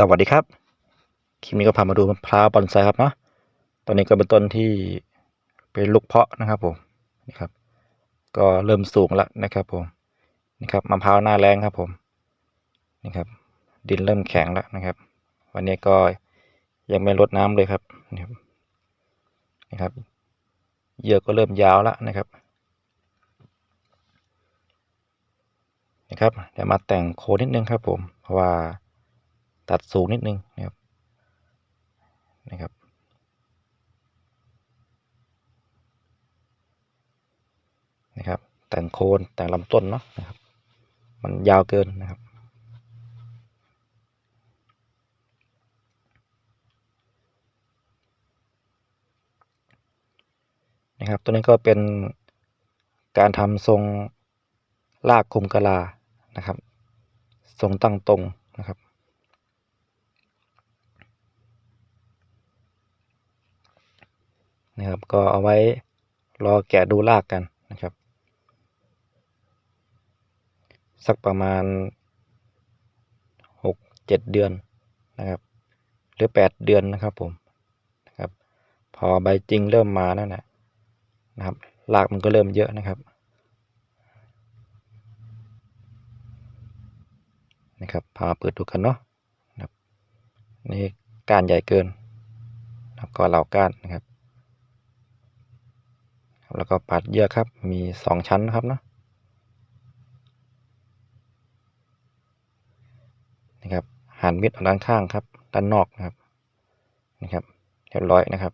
สวัสดีครับ คลิปนี้ก็พามาดูมะพร้าวบอนไซครับเนาะ ตอนนี้ก็เป็นต้นที่เป็นลูกเพาะนะครับผมนี่ครับ ก็เริ่มสูงแล้วนะครับผมนี่ครับมะพร้าวหน้าแรงครับผมนี่ครับ ดินเริ่มแข็งแล้วนะครับ วันนี้ก็ยังไม่ลดน้ำเลยครับนี่ครับนี่ครับเหยื่อก็เริ่มยาวแล้วนะครับนะครับเดี๋ยวมาแต่งโคนิดนึงครับผมเพราะว่า ตัดสูงนิดนึงนะครับนะครับ นะครับแต่งโคนแต่งลำต้นเนาะนะครับ มันยาวเกินนะครับนะครับตัวนี้ก็เป็นการทำทรงลากคมกะลานะครับ ทรงตั้งตรงนะครับ นะครับ ก็เอาไว้รอแกะดูลากกันนะครับ สักประมาณหกเจ็ดเดือนนะครับ หรือแปดเดือนนะครับผมนะครับพอใบจริงเริ่มมานั่นแหละนะครับรากมันก็เริ่มเยอะนะครับนะครับพาเปิดดูกันเนาะนะครับนี่ก้านใหญ่เกินนะครับก็เหล่าก้านนะครับ แล้วก็ปัดเยือครับ มีสองชั้นนะครับเนาะนะครับหันมิดด้านข้างครับ ด้านนอกนะครับนะครับเรียบร้อยนะครับ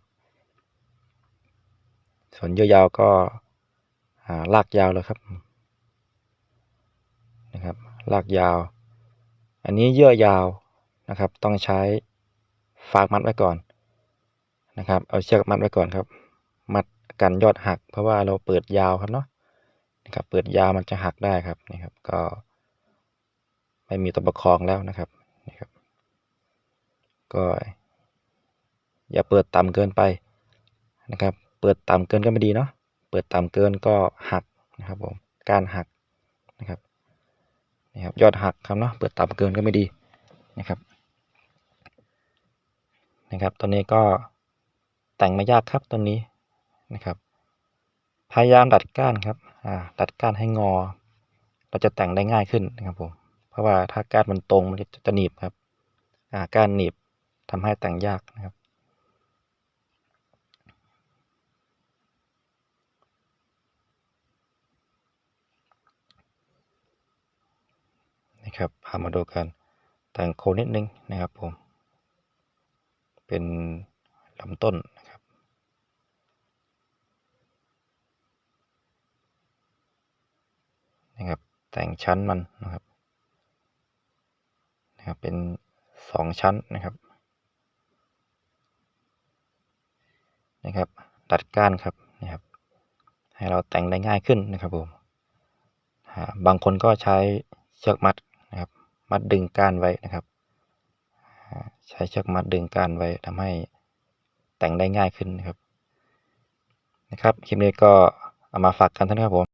ส่วนเยื่อยาวก็ลากยาวเลยครับนะครับลากยาว อันนี้เยื่อยาวนะครับ ต้องใช้ฟางมัดไว้ก่อนนะครับ เอาเชือกมัดไว้ก่อนครับ กันยอดหัก เพราะว่าเราเปิดยาวครับเนาะนะครับเปิดยาวมันจะหักได้ครับนี่ครับ ก็ไม่มีตัวประคองแล้วนะครับนี่ครับ ก็ อย่าเปิดต่ำเกินไปนะครับ เปิดต่ำเกินก็ไม่ดีเนาะเปิดต่ำเกินก็หักนะครับผมการหักนะครับนี่ครับยอดหักครับเนาะเปิดต่ำเกินก็ไม่ดีนะครับนะครับตอนนี้ก็แต่งไม่ยากครับตัวนี้ะครับพยายามดัดก้านครับอ่าดัดก้านให้งอ เราจะแต่งได้ง่ายขึ้นนะครับผมเพราะว่าถ้าก้านมันตรงมันจะหนีบครับอ่าก้านหนีบทำให้แต่งยากนะครับ นะครับพามาดูกันแต่งโคนิดนึงนะครับผม เป็นลำต้นนะครับ นะครับ แต่งชั้นมันนะครับนะครับเป็นสองชั้นนะครับนะครับ ดัดก้านครับนะครับ ให้เราแต่งได้ง่ายขึ้นนะครับผมบางคนก็ใช้เชือกมัดนะครับ มัดดึงก้านไว้นะครับ ใช้เชือกมัดดึงก้านไว้ทำให้แต่งได้ง่ายขึ้นนะครับนะครับคลิปนี้ก็เอามาฝากกันท่านครับผม